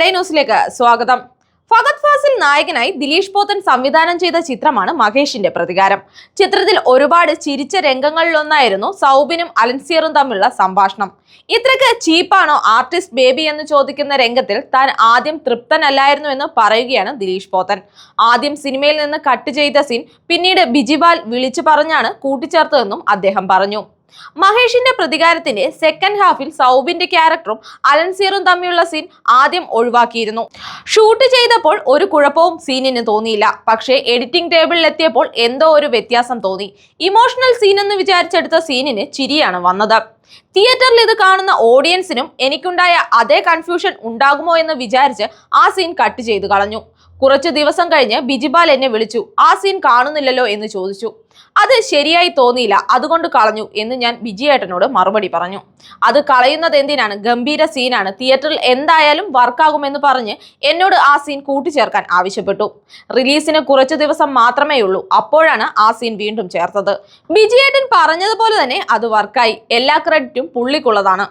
Media ന്യൂസിലേക്ക് സ്വാഗതം. ഫഗത് ഫാസിൽ നായകനായി ദിലീഷ് പോത്തൻ സംവിധാനം ചെയ്ത ചിത്രമാണ് മഹേഷിന്റെ പ്രതികാരം. ചിത്രത്തിൽ ഒരുപാട് ചിരിച്ച രംഗങ്ങളിലൊന്നായിരുന്നു സൗബിനും അലൻസിയറും തമ്മിലുള്ള സംഭാഷണം. ഇത്രയ്ക്ക് ചീപ്പാണോ ആർട്ടിസ്റ്റ് ബേബി എന്ന് ചോദിക്കുന്ന രംഗത്തിൽ താൻ ആദ്യം തൃപ്തനല്ലായിരുന്നു എന്ന് പറയുകയാണ് ദിലീഷ് പോത്തൻ. ആദ്യം സിനിമയിൽ നിന്ന് കട്ട് ചെയ്ത സീൻ പിന്നീട് ബിജിപാൽ വിളിച്ചു പറഞ്ഞാണ് കൂട്ടിച്ചേർത്തതെന്നും അദ്ദേഹം പറഞ്ഞു. മഹേഷിന്റെ പ്രതികാരത്തിന്റെ സെക്കൻഡ് ഹാഫിൽ സൗബിന്റെ ക്യാരക്ടറും അലൻസീറും തമ്മിലുള്ള സീൻ ആദ്യം ഒഴിവാക്കിയിരുന്നു. ഷൂട്ട് ചെയ്തപ്പോൾ ഒരു കുഴപ്പവും സീനിന് തോന്നിയില്ല. പക്ഷേ എഡിറ്റിംഗ് ടേബിളിൽ എത്തിയപ്പോൾ എന്തോ ഒരു വ്യത്യാസം തോന്നി. ഇമോഷണൽ സീൻ എന്ന് വിചാരിച്ചെടുത്ത സീനിന് ചിരിയാണ് വന്നത്. തിയേറ്ററിൽ ഇത് കാണുന്ന ഓഡിയൻസിനും എനിക്കുണ്ടായ അതേ കൺഫ്യൂഷൻ ഉണ്ടാകുമോ എന്ന് വിചാരിച്ച് ആ സീൻ കട്ട് ചെയ്തു കളഞ്ഞു. കുറച്ച് ദിവസം കഴിഞ്ഞ് ബിജിപാൽ എന്നെ വിളിച്ചു. ആ സീൻ കാണുന്നില്ലല്ലോ എന്ന് ചോദിച്ചു. അത് ശരിയായി തോന്നിയില്ല. അതുകൊണ്ട് കളഞ്ഞു എന്ന് ഞാൻ വിജയേട്ടനോട് മറുപടി പറഞ്ഞു. അത് കളയുന്നത് എന്തിനാണ്? ഗംഭീര സീനാണ്. തിയേറ്ററിൽ എന്തായാലും വർക്കാകുമെന്ന് പറഞ്ഞ് എന്നോട് ആ സീൻ കൂട്ടിച്ചേർക്കാൻ ആവശ്യപ്പെട്ടു. റിലീസിന് കുറച്ച് ദിവസം മാത്രമേ ഉള്ളൂ. അപ്പോഴാണ് ആ സീൻ വീണ്ടും ചേർത്തത്. വിജയേട്ടൻ പറഞ്ഞതുപോലെ തന്നെ അത് വർക്കായി. എല്ലാ ക്രെഡിറ്റും പുള്ളിക്കുള്ളതാണ്.